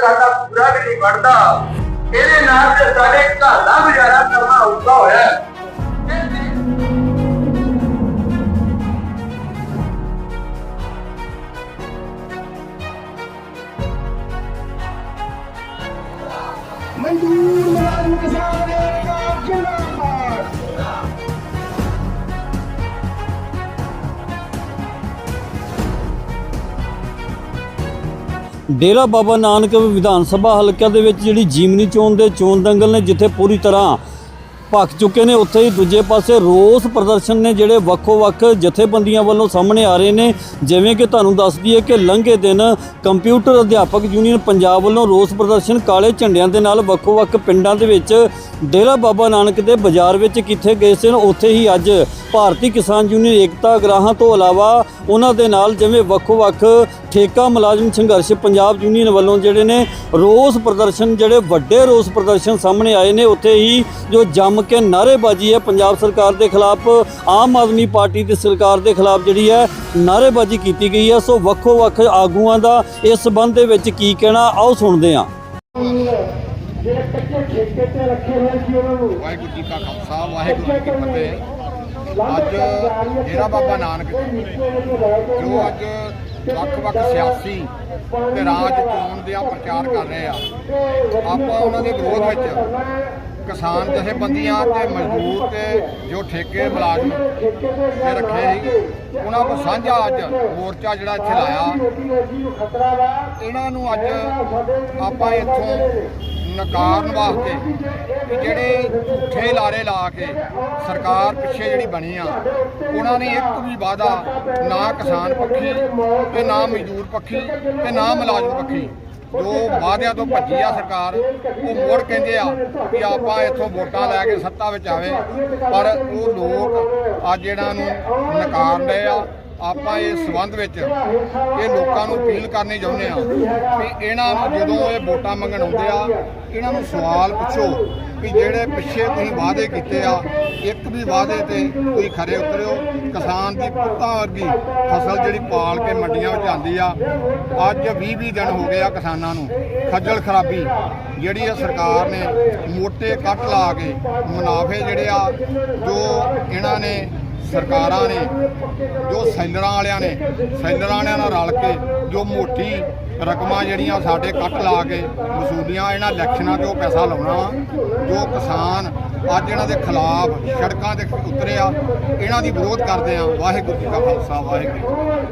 ਸਾਡਾ ਪੂਰਾ ਵੀ ਨਹੀਂ ਵੜਦਾ ਇਹਦੇ ਨਾਲ ਤੇ ਸਾਡੇ ਘਰ ਦਾ ਗੁਜ਼ਾਰਾ ਕਰਨਾ ਔਖਾ ਹੋਇਆ ਹੈ। ਮਜ਼ਦੂਰ ਮੁਲਾਜ਼ਮ ਕਿਸਾਨ ਏਕਤਾ ਜਿੰਦਾਬਾਦ ਡੇਰਾ ਬਾਬਾ ਨਾਨਕ ਵਿਧਾਨ ਸਭਾ ਹਲਕਾ ਦੇ ਵਿੱਚ ਜਿਹੜੀ ਜੀਮਨੀ ਚੋਣ ਦੇ ਚੋਣ ਦੰਗਲ ਨੇ ਜਿੱਥੇ ਪੂਰੀ ਤਰ੍ਹਾਂ ਭੱਖ ਚੁੱਕੇ ਨੇ। ਉੱਥੇ ਹੀ ਦੂਜੇ ਪਾਸੇ ਰੋਸ ਪ੍ਰਦਰਸ਼ਨ ਨੇ ਜਿਹੜੇ ਵੱਖੋ-ਵੱਖ ਜਥੇਬੰਦੀਆਂ ਵੱਲੋਂ ਸਾਹਮਣੇ ਆ ਰਹੇ ਨੇ। ਜਿਵੇਂ ਕਿ ਤੁਹਾਨੂੰ ਦੱਸ ਦਈਏ ਕਿ ਲੰਘੇ ਦਿਨ ਕੰਪਿਊਟਰ ਅਧਿਆਪਕ ਯੂਨੀਅਨ ਪੰਜਾਬ ਵੱਲੋਂ ਰੋਸ ਪ੍ਰਦਰਸ਼ਨ ਕਾਲੇ ਝੰਡਿਆਂ ਦੇ ਨਾਲ ਵੱਖੋ-ਵੱਖ ਪਿੰਡਾਂ ਦੇ ਵਿੱਚ ਡੇਰਾ ਬਾਬਾ ਨਾਨਕ ਦੇ ਬਾਜ਼ਾਰ ਵਿੱਚ ਕਿੱਥੇ ਗਏ ਸਨ। ਉੱਥੇ ਹੀ ਅੱਜ ਭਾਰਤੀ ਕਿਸਾਨ ਯੂਨੀਅਨ ਏਕਤਾ ਗ੍ਰਾਹਾਂ ਤੋਂ ਇਲਾਵਾ ਉਹਨਾਂ ਦੇ ਨਾਲ ਜਿਵੇਂ ਵੱਖੋ-ਵੱਖ ਠੇਕਾ ਮੁਲਾਜ਼ਮ ਸੰਘਰਸ਼ ਪੰਜਾਬ ਯੂਨੀਅਨ ਵੱਲੋਂ ਜਿਹੜੇ ਨੇ ਰੋਸ ਪ੍ਰਦਰਸ਼ਨ, ਜਿਹੜੇ ਵੱਡੇ ਰੋਸ ਪ੍ਰਦਰਸ਼ਨ ਸਾਹਮਣੇ ਆਏ ਨੇ। ਉੱਥੇ ਹੀ ਜੋ ਜੰਮ ਕੇ ਨਾਅਰੇਬਾਜ਼ੀ ਹੈ। ਪੰਜਾਬ ਸਰਕਾਰ ਦੇ ਖਿਲਾਫ ਆਮ ਆਦਮੀ ਪਾਰਟੀ ਦੀ ਸਰਕਾਰ ਦੇ ਖਿਲਾਫ ਜਿਹੜੀ ਹੈ ਨਾਅਰੇਬਾਜ਼ੀ ਕੀਤੀ ਗਈ ਹੈ। ਸੋ ਵੱਖੋ-ਵੱਖ ਆਗੂਆਂ ਦਾ ਇਸ ਸੰਬੰਧ ਦੇ ਵਿੱਚ ਕੀ ਕਹਿਣਾ, ਆਓ ਸੁਣਦੇ ਹਾਂ। ਜਿਹੜੇ ਕੱਚੇ ਠੇਕੇ ਤੇ ਰੱਖੇ ਹੋਏ ਸੀ ਉਹਨਾਂ ਨੂੰ ਵਾਹਿਗੁਰੂ ਜੀ ਕਾ ਖਾਲਸਾ, ਵਾਹਿਗੁਰੂ ਜੀ ਕੀ ਫਤਿਹ। ਅੱਜ ਡੇਰਾ ਬਾਬਾ ਨਾਨਕ ਜੋ ਅੱਜ ਵੱਖ-ਵੱਖ ਸਿਆਸੀ ਤੇ ਰਾਜ ਚੋਣ ਦੇ ਪ੍ਰਚਾਰ ਕਰ ਰਹੇ ਆ। ਆਪਾਂ ਉਹਨਾਂ ਦੇ ਵਿਰੋਧ ਵਿੱਚ ਕਿਸਾਨ ਜਥੇਬੰਦੀਆਂ ਤੇ ਮਜ਼ਦੂਰ ਤੇ ਜੋ ਠੇਕੇ ਮੁਲਾਜ਼ਮ ਤੇ ਰੱਖੇ ਸੀ, ਉਹਨਾਂ ਨੂੰ ਸਾਂਝਾ ਅੱਜ ਮੋਰਚਾ ਜਿਹੜਾ ਇੱਥੇ ਲਾਇਆ। ਇਹਨਾਂ ਨੂੰ ਅੱਜ ਆਪਾਂ ਇੱਥੋਂ ਨਕਾਰਨ ਵਾਸਤੇ ਕਿ ਜਿਹੜੇ ਝੂਠੇ ਲਾਰੇ ਲਾ ਕੇ ਸਰਕਾਰ ਪਿੱਛੇ ਜਿਹੜੀ ਬਣੀ ਆ, ਉਹਨਾਂ ਨੇ ਇੱਕ ਵੀ ਵਾਅਦਾ ਨਾ ਕਿਸਾਨ ਪੱਖੀ ਤੇ ਨਾ ਮਜ਼ਦੂਰ ਪੱਖੀ ਤੇ ਨਾ ਮੁਲਾਜ਼ਮ ਪੱਖੀ। ਜੋ ਵਾਅਦਿਆਂ ਤੋਂ ਭੱਜੀ ਆ ਸਰਕਾਰ, ਉਹ ਮੁੜ ਕਹਿੰਦੇ ਆ ਕਿ ਆਪਾਂ ਇੱਥੋਂ ਵੋਟਾਂ ਲੈ ਕੇ ਸੱਤਾ ਵਿੱਚ ਆਵੇ। ਪਰ ਉਹ ਲੋਕ ਅੱਜ ਇਹਨਾਂ ਨੂੰ ਨਕਾਰ ਰਹੇ ਆ। ਆਪਾਂ ਇਸ ਸਬੰਧ ਵਿੱਚ ਇਹ ਲੋਕਾਂ ਨੂੰ ਅਪੀਲ ਕਰਨੀ ਚਾਹੁੰਦੇ ਆ ਕਿ ਇਹਨਾਂ ਨੂੰ ਜਦੋਂ ਇਹ ਵੋਟਾਂ ਮੰਗਣ ਆਉਂਦੇ ਆ, ਇਹਨਾਂ ਨੂੰ ਸਵਾਲ ਪੁੱਛੋ। ਕਿ ਜਿਹੜੇ ਪਿੱਛੇ ਤੁਸੀਂ ਵਾਅਦੇ ਕੀਤੇ ਆ, ਇੱਕ ਵੀ ਵਾਅਦੇ ਤੇ ਤੁਸੀਂ ਖਰੇ ਉਤਰਿਓ। ਕਿਸਾਨ ਦੀ ਪੁੱਤਾਂ ਵਰਗੀ ਫਸਲ ਜਿਹੜੀ ਪਾਲ ਕੇ ਮੰਡੀਆਂ ਵਿੱਚ ਆਂਦੀ ਆ, ਅੱਜ 20 20 ਦਿਨ ਹੋ ਗਏ ਆ ਕਿਸਾਨਾਂ ਨੂੰ। ਖੱਜਲ ਖਰਾਬੀ ਜਿਹੜੀ ਆ ਸਰਕਾਰ ਨੇ ਮੋਟੇ ਕੱਟ ਲਾ ਕੇ ਮੁਨਾਫੇ ਜਿਹੜੇ ਆ, ਜੋ ਇਹਨਾਂ ਨੇ, ਸਰਕਾਰਾਂ ਨੇ, ਜੋ ਸੈਲਰਾਂ ਵਾਲਿਆਂ ਨੇ, ਸੈਲਰਾਂ ਵਾਲਿਆਂ ਨਾਲ ਰਲ ਕੇ ਜੋ ਮੋਟੀ ਰਕਮਾਂ ਜਿਹੜੀਆਂ ਸਾਡੇ ਕੱਟ ਲਾ ਕੇ ਵਸੂਲੀਆਂ ਇਹਨਾਂ ਇਲੈਕਸ਼ਨਾਂ ਤੇ ਉਹ ਪੈਸਾ ਲਾਉਣਾ ਵਾ, ਜੋ ਕਿਸਾਨ ਅੱਜ ਇਹਨਾਂ ਦੇ ਖਿਲਾਫ ਸੜਕਾਂ ਤੇ ਉਤਰੇ ਆ ਇਹਨਾਂ ਦੀ ਵਿਰੋਧ ਕਰਦੇ ਆ। ਵਾਹਿਗੁਰੂ ਜੀ ਕਾ ਖਾਲਸਾ, ਵਾਹਿਗੁਰੂ ਜੀ